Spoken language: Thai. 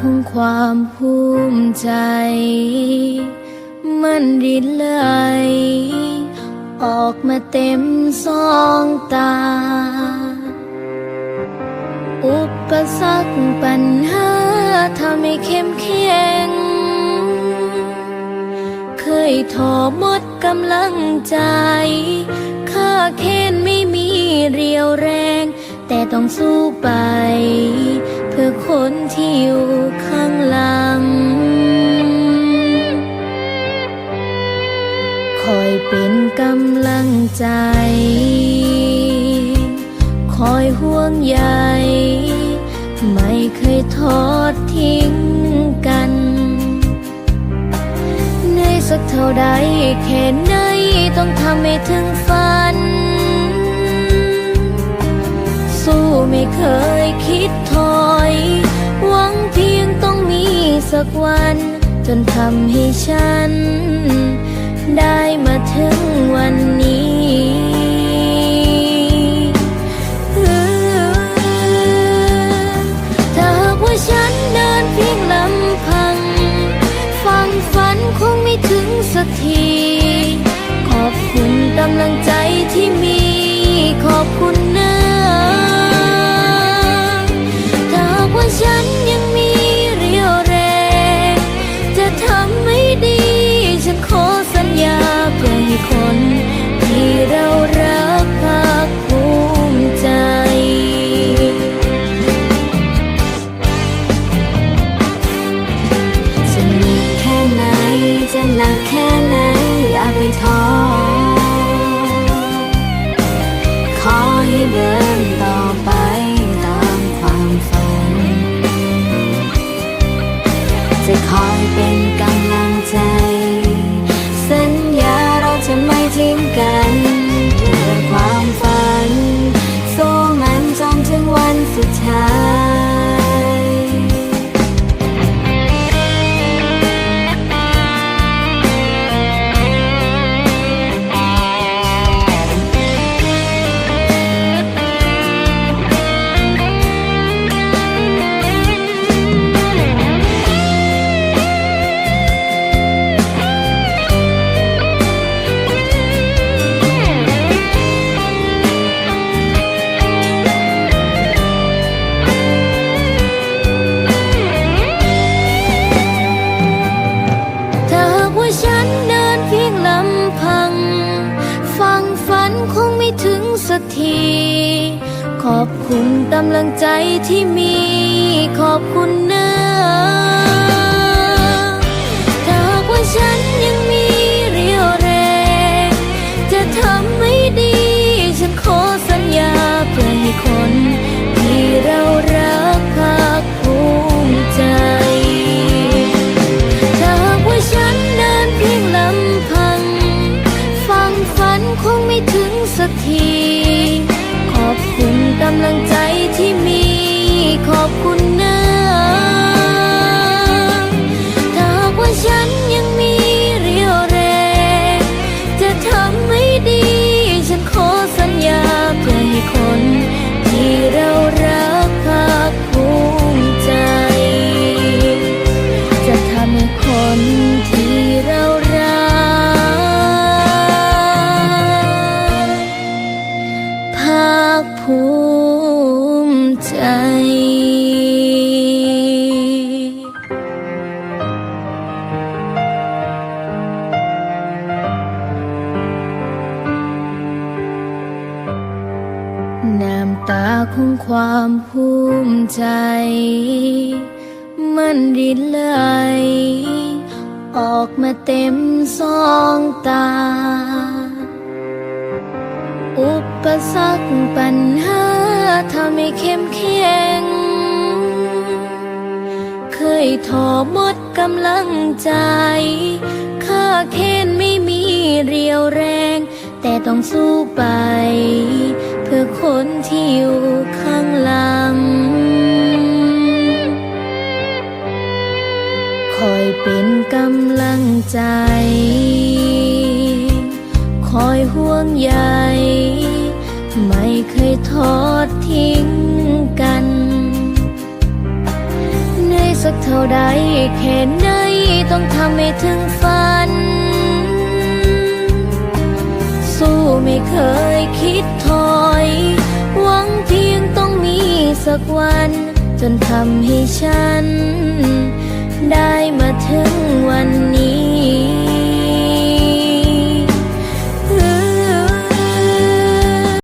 ของความภูมิใจ มันรินไหลออกมาเต็มสองตา อุปสรรคปัญหาทำให้เข้มแข็ง เคยท้อหมดกำลังใจ ข้าเค้นไม่มีเรียวแรง แต่ต้องสู้ไป เพื่อคนที่อยู่ข้างหลัง คอยเป็นกำลังใจ คอยห่วงใยไม่เคยทอดทิ้งกันในสักเท่าใดแค่ไหนต้องทำให้ถึงฝัน เคยคิดถอย หวังเพียงต้องมีสักวัน จนทำให้ฉัน คอยเป็นกำ กำลังใจที่มีขอบคุณเนะถ้าหากว่าฉันยังมีเรี่ยวแรง จะทำให้ดี ฉันขอสัญญาเพื่อให้คน ที่เรารักภาคภูมิใจ ถ้าหากว่าฉันเดินเพียงลำพัง ฟังฝันคงไม่ถึงสักที ภูมิใจน้ำตาของความภูมิใจ มันรินไหลออกมาเต็มสองตา อุปสรรคปัญหาทำให้เข้มแข็ง เคยท้อหมดกำลังใจข้าเค้นไม่มีเรียวแรง แต่ต้องสู้ไป ห่วงใยไม่เคยทอดทิ้งกันในสักเท่าใดแค่ไหนต้องทำให้ถึงฝัน สู้ไม่เคยคิดถอย หวังเพียงต้องมีสักวัน จนทำให้ฉัน ได้มาถึงวันนี้